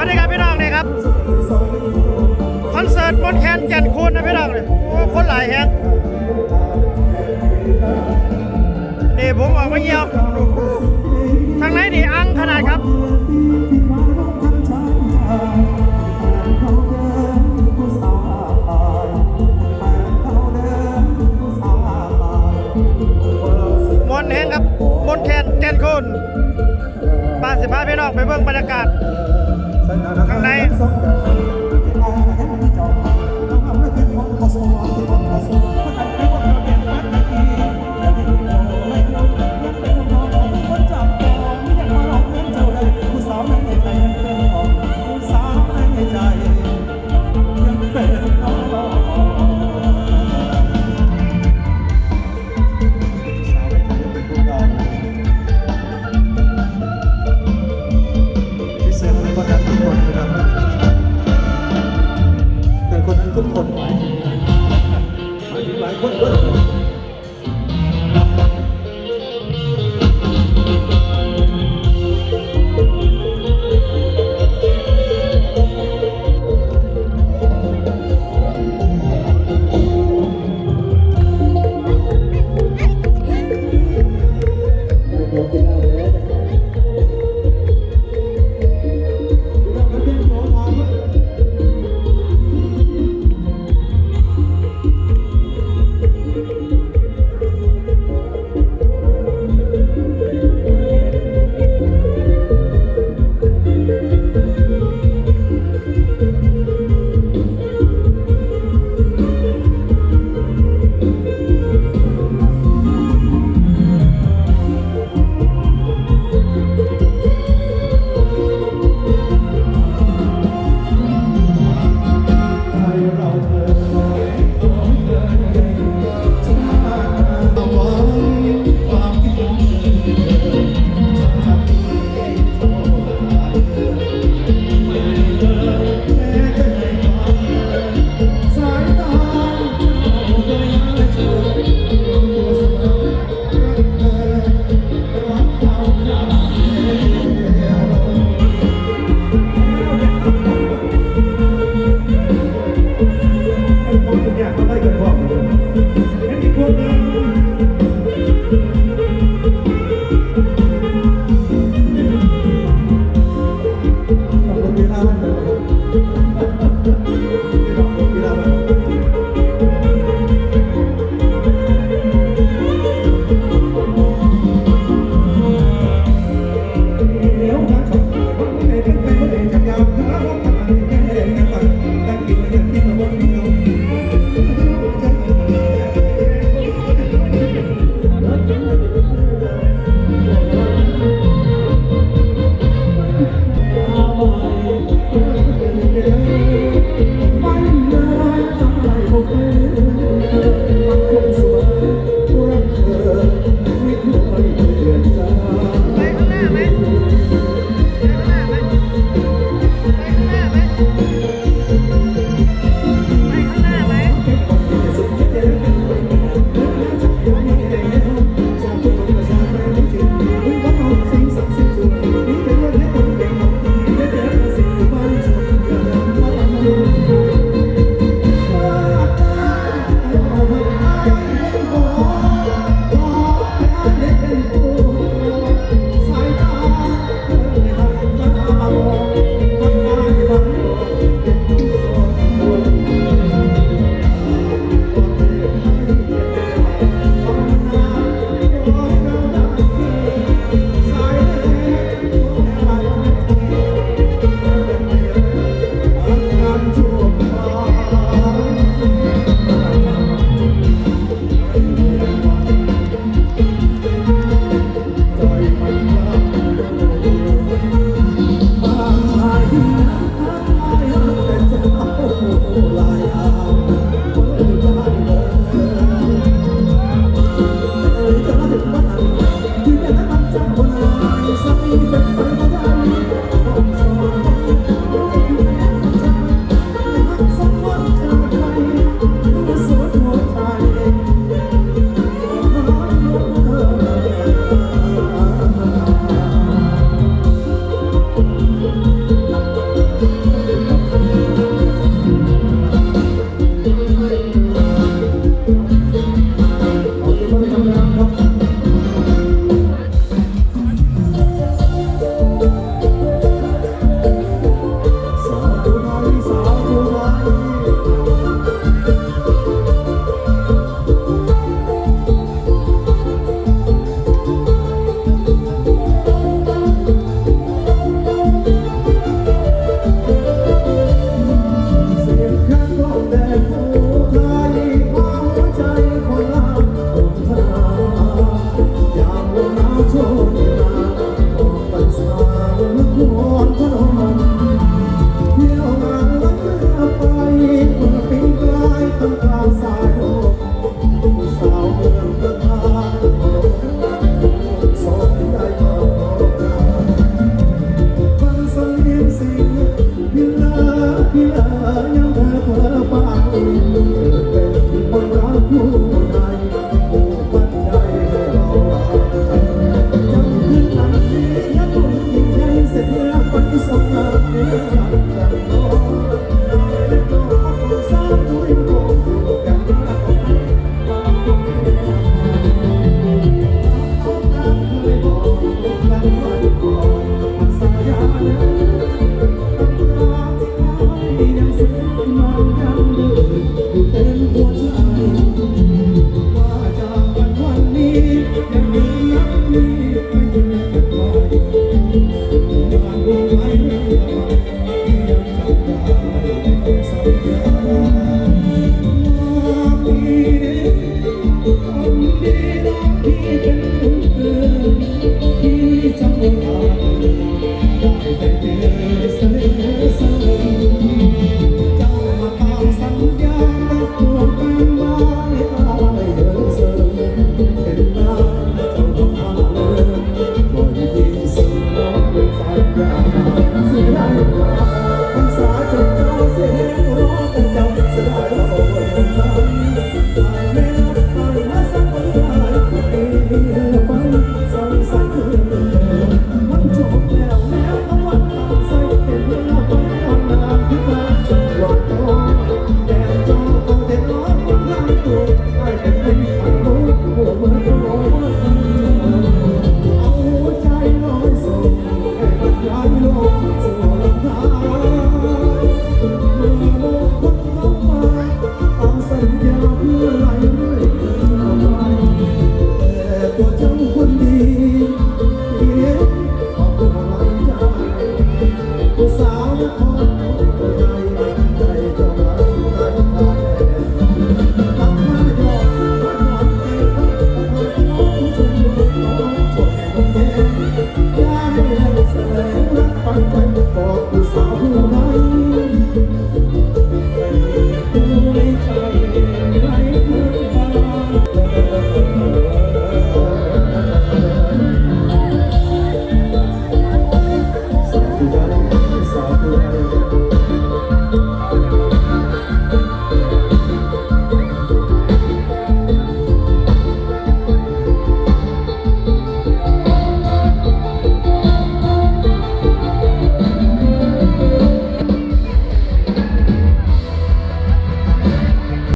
วัสดีครับพี่น้องนี่ครับคอนเสิร์ตบนแคนแก่นคูนนะพี่น้องเลยโอ้คนหลายแฮงนี่ผมออกมาเยี่ยมทางไหนนี่อังขนาดครับมวนแห้งครับบนแคนแก่นคูนบ้านสิบห้าพี่น้องไปเบิ่งบรรยากาศ ในาย We're Thank you.